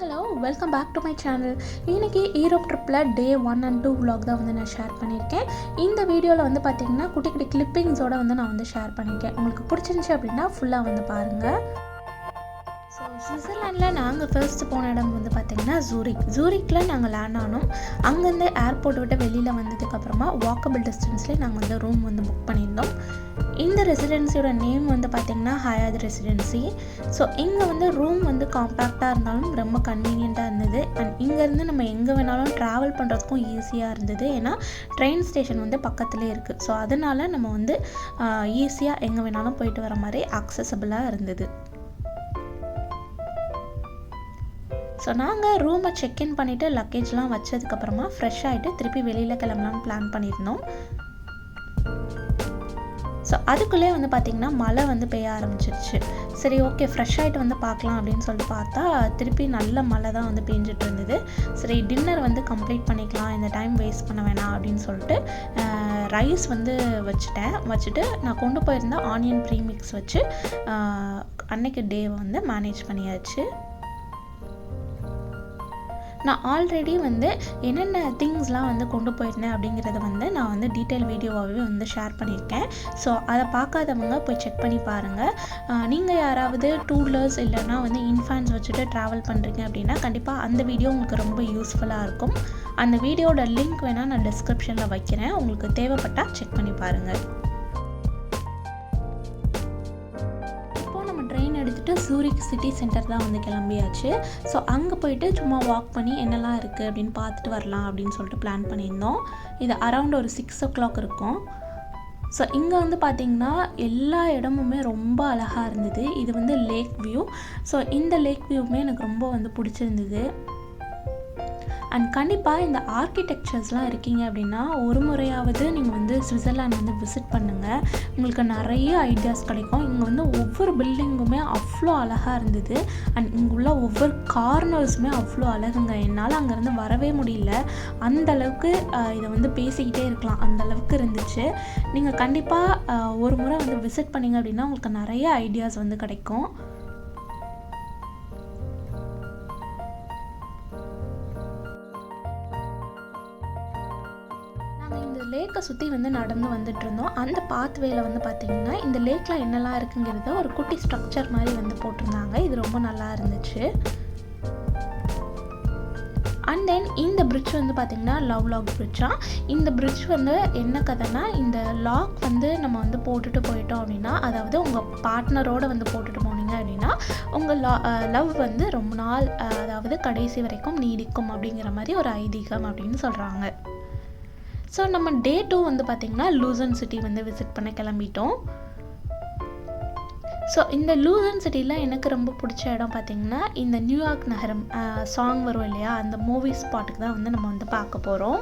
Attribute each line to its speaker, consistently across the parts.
Speaker 1: Hello welcome back to my channel இன்றைக்கி Europe ட்ரிப்பில் day one and two vlog தான் வந்து நான் ஷேர் பண்ணியிருக்கேன். இந்த வீடியோவில் வந்து பார்த்தீங்கன்னா குட்டி குட்டி கிளிப்பிங்ஸோடு வந்து நான் வந்து ஷேர் பண்ணியிருக்கேன். உங்களுக்கு பிடிச்சிருந்துச்சி அப்படின்னா ஃபுல்லாக வந்து பாருங்கள் ஸோ சுவிட்சர்லாண்டில் நாங்கள் ஃபர்ஸ்ட் போன இடம் வந்து பார்த்திங்கன்னா ஜூரிக் ஜூரிக்கில் நாங்கள் லேண்ட் ஆனோம். அங்கேருந்து ஏர்போர்ட் விட்டு வெளியில் வந்ததுக்கப்புறமா வாக்கபிள் டிஸ்டன்ஸ்லேயே நாங்கள் வந்து ரூம் வந்து புக் பண்ணியிருந்தோம். இந்த ரெசிடென்சியோட நேம் வந்து பார்த்திங்கன்னா ஹயாத் ரெசிடென்சி ஸோ இங்கே வந்து ரூம் வந்து காம்பேக்டாக இருந்தாலும் ரொம்ப கன்வீனியண்ட்டாக இருந்தது. அண்ட் இங்கேருந்து நம்ம எங்கே வேணாலும் ட்ராவல் பண்ணுறதுக்கும் ஈஸியாக இருந்தது. ஏன்னா ட்ரெயின் ஸ்டேஷன் வந்து பக்கத்துலேயே இருக்குது ஸோ அதனால் நம்ம வந்து ஈஸியாக எங்கே வேணாலும் போயிட்டு வர மாதிரி அக்சசபிளாக இருந்தது. ஸோ நாங்கள் ரூமை செக்இன் பண்ணிவிட்டு லக்கேஜ்லாம் வச்சதுக்கப்புறமா ஃப்ரெஷ் ஆகிட்டு திருப்பி வெளியில் கிளம்பலான்னு பிளான் பண்ணியிருந்தோம். ஸோ அதுக்குள்ளே வந்து பார்த்திங்கன்னா மழை வந்து பெய்ய ஆரம்பிச்சிருச்சு. சரி ஓகே ஃப்ரெஷ் ஆகிட்டு வந்து பார்க்கலாம் அப்படின்னு சொல்லிட்டு பார்த்தா திருப்பி நல்ல மழை தான் வந்து பெஞ்சிட்டு இருந்தது. சரி டின்னர் வந்து கம்ப்ளீட் பண்ணிக்கலாம் இந்த டைம் வேஸ்ட் பண்ண வேணாம் அப்படின்னு சொல்லிட்டு ரைஸ் வந்து வச்சுட்டேன். வச்சுட்டு நான் கொண்டு போயிருந்த ஆனியன் ப்ரீமிக்ஸ் வச்சு அன்னைக்கு டே வந்து மேனேஜ் பண்ணியாச்சு. நான் ஆல்ரெடி வந்து என்னென்ன திங்ஸ்லாம் வந்து கொண்டு போயிருந்தேன் அப்படிங்கிறத வந்து நான் வந்து டீட்டெயில் வீடியோவாகவே வந்து ஷேர் பண்ணியிருக்கேன். ஸோ அதை பார்க்காதவங்க போய் செக் பண்ணி பாருங்கள் நீங்கள் யாராவது டூலர்ஸ் இல்லைன்னா வந்து இன்ஃபேன்ஸ் வச்சுட்டு ட்ராவல் பண்ணுறீங்க அப்படின்னா கண்டிப்பாக அந்த வீடியோ உங்களுக்கு ரொம்ப யூஸ்ஃபுல்லாக இருக்கும். அந்த வீடியோட லிங்க் வேணால் நான் டிஸ்கிரிப்ஷனில் வைக்கிறேன். உங்களுக்கு தேவைப்பட்டால் செக் பண்ணி பாருங்கள் சூரிக் சிட்டி சென்டர் தான் வந்து கிளம்பியாச்சு. ஸோ அங்கே போயிட்டு சும்மா வாக் பண்ணி என்னெல்லாம் இருக்குது அப்படின்னு பார்த்துட்டு வரலாம் அப்படின்னு சொல்லிட்டு பிளான் பண்ணியிருந்தோம். இது அரவுண்ட் ஒரு சிக்ஸ் ஓ கிளாக் இருக்கும். ஸோ இங்கே வந்து பார்த்திங்கன்னா எல்லா இடமுமே ரொம்ப அழகாக இருந்தது. இது வந்து லேக் வியூ ஸோ இந்த லேக் வியூவுமே எனக்கு ரொம்ப வந்து பிடிச்சிருந்தது. அண்ட் கண்டிப்பாக இந்த ஆர்கிடெக்சர்ஸ்லாம் இருக்கீங்க அப்படின்னா ஒரு முறையாவது நீங்கள் வந்து சுவிட்சர்லாண்ட் வந்து விசிட் பண்ணுங்கள் உங்களுக்கு நிறைய ஐடியாஸ் கிடைக்கும். இங்கே வந்து ஒவ்வொரு பில்டிங்குமே அவ்வளோ அழகாக இருந்தது. அண்ட் இங்கே உள்ள ஒவ்வொரு கார்னர்ஸுமே அவ்வளோ அழகுங்க. என்னால் அங்கேருந்து வரவே முடியல. அந்த அளவுக்கு இதை வந்து பேசிக்கிட்டே இருக்கலாம். அந்த அளவுக்கு இருந்துச்சு. நீங்கள் கண்டிப்பாக ஒரு முறை வந்து விசிட் பண்ணீங்க அப்படின்னா உங்களுக்கு நிறைய ஐடியாஸ் வந்து கிடைக்கும். லேக்கை சுற்றி வந்து நடந்து வந்துட்டு இருந்தோம் அந்த பாத்வேல வந்து பார்த்திங்கன்னா இந்த லேக்கில் என்னெல்லாம் இருக்குங்கிறத ஒரு குட்டி ஸ்ட்ரக்சர் மாதிரி வந்து போட்டிருந்தாங்க. இது ரொம்ப நல்லா இருந்துச்சு. அண்ட் தென் இந்த பிரிட்ஜ் வந்து பார்த்திங்கன்னா லவ் லாக் பிரிட்ஜா இந்த பிரிட்ஜ் வந்து என்ன கதைனா இந்த லாக் வந்து நம்ம வந்து போட்டுட்டு போயிட்டோம் அப்படின்னா அதாவது உங்கள் பார்ட்னரோடு வந்து போட்டுட்டு போனீங்க அப்படின்னா உங்கள் லா லவ் வந்து ரொம்ப நாள் அதாவது கடைசி வரைக்கும் நீடிக்கும் அப்படிங்கிற மாதிரி ஒரு ஐதீகம் அப்படின்னு சொல்கிறாங்க ஸோ நம்ம டே டூ வந்து பார்த்திங்கன்னா லூசன் சிட்டி வந்து விசிட் பண்ண கிளம்பிட்டோம். ஸோ இந்த லூசன் சிட்டியில் எனக்கு ரொம்ப பிடிச்ச இடம் பார்த்திங்கன்னா இந்த நியூயார்க் நகரம் சாங் வரும் இல்லையா? அந்த மூவி ஸ்பாட்டுக்கு தான் வந்து நம்ம வந்து பார்க்க போகிறோம்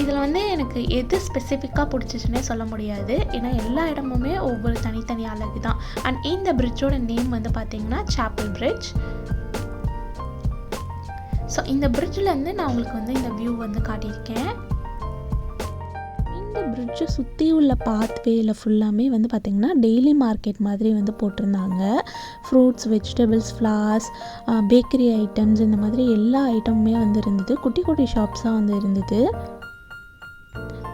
Speaker 1: இதில் வந்து எனக்கு எது ஸ்பெசிஃபிக்காக பிடிச்சிச்சுன்னே சொல்ல முடியாது. ஏன்னா எல்லா இடமுமே ஒவ்வொரு தனித்தனி அழகு தான். அண்ட் இந்த பிரிட்ஜோட நேம் வந்து பார்த்திங்கன்னா சாப்பிள் பிரிட்ஜ் ஸோ இந்த பிரிட்ஜில் வந்து நான் உங்களுக்கு வந்து இந்த வியூ வந்து காட்டியிருக்கேன். இந்த பிரிட்ஜை சுற்றி உள்ள பாத்வேயில் ஃபுல்லாமே வந்து பார்த்திங்கன்னா டெய்லி மார்க்கெட் மாதிரி வந்து போட்டிருந்தாங்க. Fruits vegetables flowers bakery items இந்த மாதிரி எல்லா ஐட்டமுமே வந்து இருந்தது. குட்டி குட்டி ஷாப்ஸாக வந்து இருந்தது.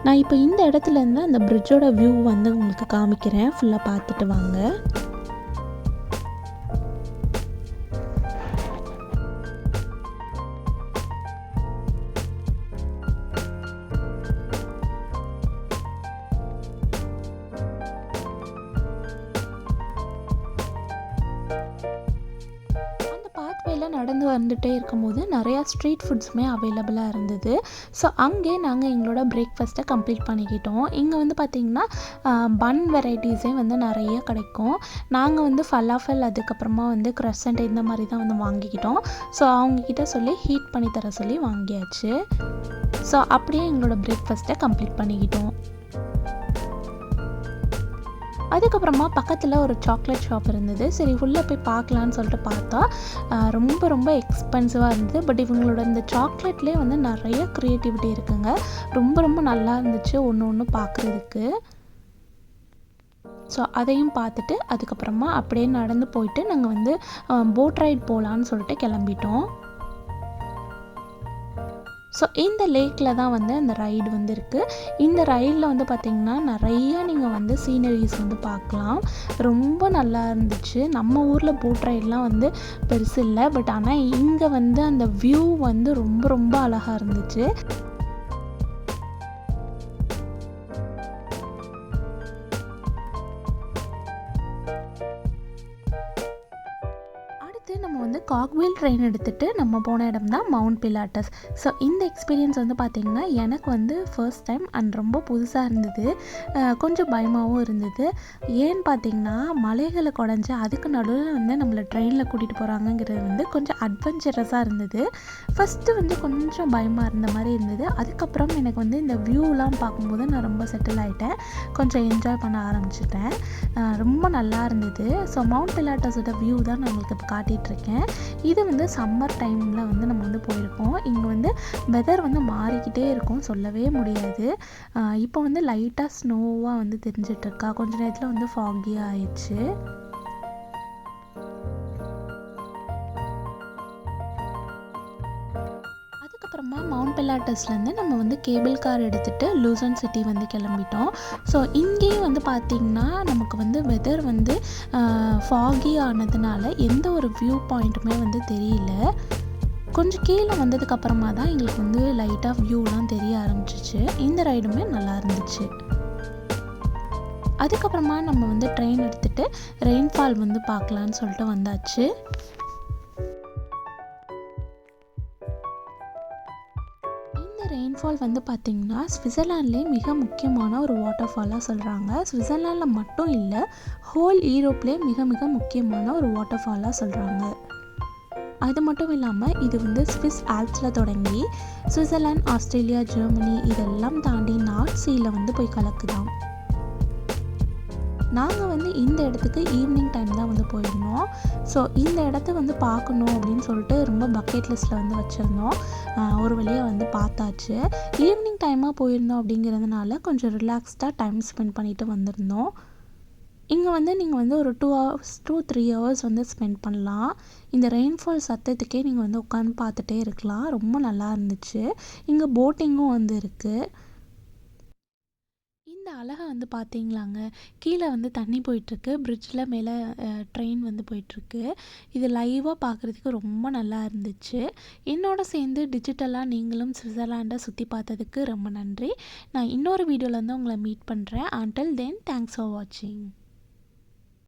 Speaker 1: நான் இப்போ இந்த இடத்துலேருந்து அந்த பிரிட்ஜோட வியூ வந்து உங்களுக்கு காமிக்கிறேன். ஃபுல்லாக பார்த்துட்டு வாங்க. அந்த பாத்வேல நடந்து வந்துட்டே இருக்கும்போது நிறையா ஸ்ட்ரீட் ஃபுட்ஸுமே அவைலபிளாக இருந்தது. ஸோ அங்கே நாங்கள் எங்களோட பிரேக்ஃபாஸ்ட்டை கம்ப்ளீட் பண்ணிக்கிட்டோம். இங்கே வந்து பார்த்திங்கன்னா பன் வெரைட்டிஸே வந்து நிறைய கிடைக்கும். நாங்கள் வந்து ஃபலாஃபல் அதுக்கப்புறமா வந்து க்ரசண்ட் இந்த மாதிரி தான் வந்து வாங்கிக்கிட்டோம். ஸோ அவங்கக்கிட்ட சொல்லி ஹீட் பண்ணி தர சொல்லி வாங்கியாச்சு. ஸோ அப்படியே எங்களோட பிரேக்ஃபாஸ்ட்டை கம்ப்ளீட் பண்ணிக்கிட்டோம். அதுக்கப்புறமா பக்கத்தில் ஒரு சாக்லேட் ஷாப் இருந்தது. சரி உள்ளே போய் பார்க்கலான்னு சொல்லிட்டு பார்த்தா ரொம்ப ரொம்ப எக்ஸ்பென்சிவாக இருந்தது. பட் இவங்களோட இந்த சாக்லேட்லேயே வந்து நிறைய க்ரியேட்டிவிட்டி இருக்குங்க. ரொம்ப ரொம்ப நல்லா இருந்துச்சு ஒன்று ஒன்று பார்க்குறதுக்கு. ஸோ அதையும் பார்த்துட்டு அதுக்கப்புறமா அப்படியே நடந்து போயிட்டு நாங்கள் வந்து போட் ரைட் போகலான்னு சொல்லிட்டு கிளம்பிட்டோம். ஸோ இந்த லேக்கில் தான் வந்து அந்த ரைடு வந்து இருக்குது இந்த ரைடில் வந்து பார்த்திங்கன்னா நிறைய நீங்கள் வந்து சீனரிஸ் வந்து பார்க்கலாம். ரொம்ப நல்லா இருந்துச்சு. நம்ம ஊரில் போட் ரைடெலாம் வந்து பெருசு இல்லை. பட் ஆனால் இங்கே வந்து அந்த வியூ வந்து ரொம்ப ரொம்ப அழகாக இருந்துச்சு. அடுத்து நம்ம வந்து காக்வீல் ட்ரெயின் எடுத்துகிட்டு நம்ம போன இடம் தான் மவுண்ட் பிலாட்டஸ் ஸோ இந்த எக்ஸ்பீரியன்ஸ் வந்து பார்த்திங்கன்னா எனக்கு வந்து ஃபர்ஸ்ட் டைம் அண்ட் ரொம்ப புதுசாக இருந்தது. கொஞ்சம் பயமாகவும் இருந்தது. ஏன்னு பார்த்தீங்கன்னா மலைகளை குடஞ்சி அதுக்கு நடுவில் வந்து நம்மளை ட்ரெயினில் கூட்டிகிட்டு போகிறாங்கங்கிறது வந்து கொஞ்சம் அட்வென்ச்சரஸாக இருந்தது. ஃபஸ்ட்டு வந்து கொஞ்சம் பயமாக இருந்த மாதிரி இருந்தது. அதுக்கப்புறம் எனக்கு வந்து இந்த வியூலாம் பார்க்கும்போது நான் ரொம்ப செட்டில் ஆகிட்டேன் கொஞ்சம் என்ஜாய் பண்ண ஆரம்பிச்சிட்டேன். ரொம்ப நல்லா இருந்தது. ஸோ மவுண்ட் பிலாட்டஸோட வியூ தான் நான் உங்களுக்கு இப்போ இருக்கேன் இது வந்து சம்மர் டைமில் வந்து நம்ம வந்து போயிருக்கோம். இங்கே வந்து வெதர் வந்து மாறிக்கிட்டே இருக்கும் சொல்லவே முடியாது. இப்போ வந்து லைட்டாக ஸ்னோவாக வந்து தெரிஞ்சிட்ருக்கா கொஞ்ச நேரத்தில் வந்து ஃபாகியாக ஆயிடுச்சு. அதுக்கப்புறமா மவுண்ட் பிலாட்டஸ்லேருந்து நம்ம வந்து கேபிள் கார் எடுத்துகிட்டு லூசன் சிட்டி வந்து கிளம்பிட்டோம். ஸோ இங்கேயும் வந்து பார்த்திங்கன்னா நமக்கு வந்து வெதர் வந்து ஃபாகி ஆனதுனால எந்த ஒரு வியூ பாயிண்ட்டுமே வந்து தெரியல. கொஞ்சம் கீழே வந்ததுக்கப்புறமா தான் எங்களுக்கு வந்து லைட்டாக வியூலாம் தெரிய ஆரம்பிச்சிச்சு. இந்த ரைடுமே நல்லா இருந்துச்சு. அதுக்கப்புறமா நம்ம வந்து ட்ரெயின் எடுத்துகிட்டு ரெயின்ஃபால் வந்து பார்க்கலான்னு சொல்லிட்டு வந்தாச்சு. ஃபால் ரெயின்ஃபால் வந்து பார்த்திங்கன்னா ஸ்விட்சர்லாண்ட்லேயே மிக முக்கியமான ஒரு வாட்டர் ஃபாலாக சொல்கிறாங்க ஸ்விட்சர்லாண்டில் மட்டும் இல்லை ஹோல் ஈரோப்லேயே மிக மிக முக்கியமான ஒரு வாட்டர் ஃபாலாக சொல்கிறாங்க அது மட்டும் இல்லாமல் இது வந்து ஸ்விஸ் ஆல்ப்ஸில் தொடங்கி சுவிட்சர்லாந்து ஆஸ்திரேலியா ஜெர்மனி இதெல்லாம் தாண்டி நார்த் சீயில் வந்து போய் கலக்குதாம் நாங்கள் வந்து இந்த இடத்துக்கு ஈவினிங் டைம் தான் வந்து போயிருந்தோம். ஸோ இந்த இடத்த வந்து பார்க்கணும் அப்படின்னு சொல்லிட்டு ரொம்ப பக்கெட் லிஸ்ட்டில் வந்து வச்சுருந்தோம். ஒரு வழியாக வந்து பார்த்தாச்சு. ஈவினிங் டைமாக போயிருந்தோம் அப்படிங்கிறதுனால கொஞ்சம் ரிலாக்ஸ்டாக டைம் ஸ்பெண்ட் பண்ணிட்டு வந்திருந்தோம். இங்கே வந்து நீங்கள் வந்து ஒரு two hours two three hours வந்து ஸ்பெண்ட் பண்ணலாம். இந்த ரெயின்ஃபால் சத்தத்துக்கே நீங்கள் வந்து உட்காந்து பார்த்துட்டே இருக்கலாம். ரொம்ப நல்லா இருந்துச்சு. இங்கே போட்டிங்கும் வந்து இருக்குது இந்த அழகை வந்து பார்த்தீங்களாங்க? கீழே வந்து தண்ணி போயிட்டுருக்கு. பிரிட்ஜில் மேலே ட்ரெயின் வந்து போயிட்டுருக்கு. இது லைவாக பார்க்குறதுக்கு ரொம்ப நல்லா இருந்துச்சு. என்னோட சேர்ந்து டிஜிட்டலாக நீங்களும் சுவிட்சர்லாண்டை சுற்றி பார்த்ததுக்கு ரொம்ப நன்றி. நான் இன்னொரு வீடியோவில் வந்து உங்களை மீட் பண்ணுறேன் until தென் தேங்க்ஸ் ஃபார் வாட்சிங்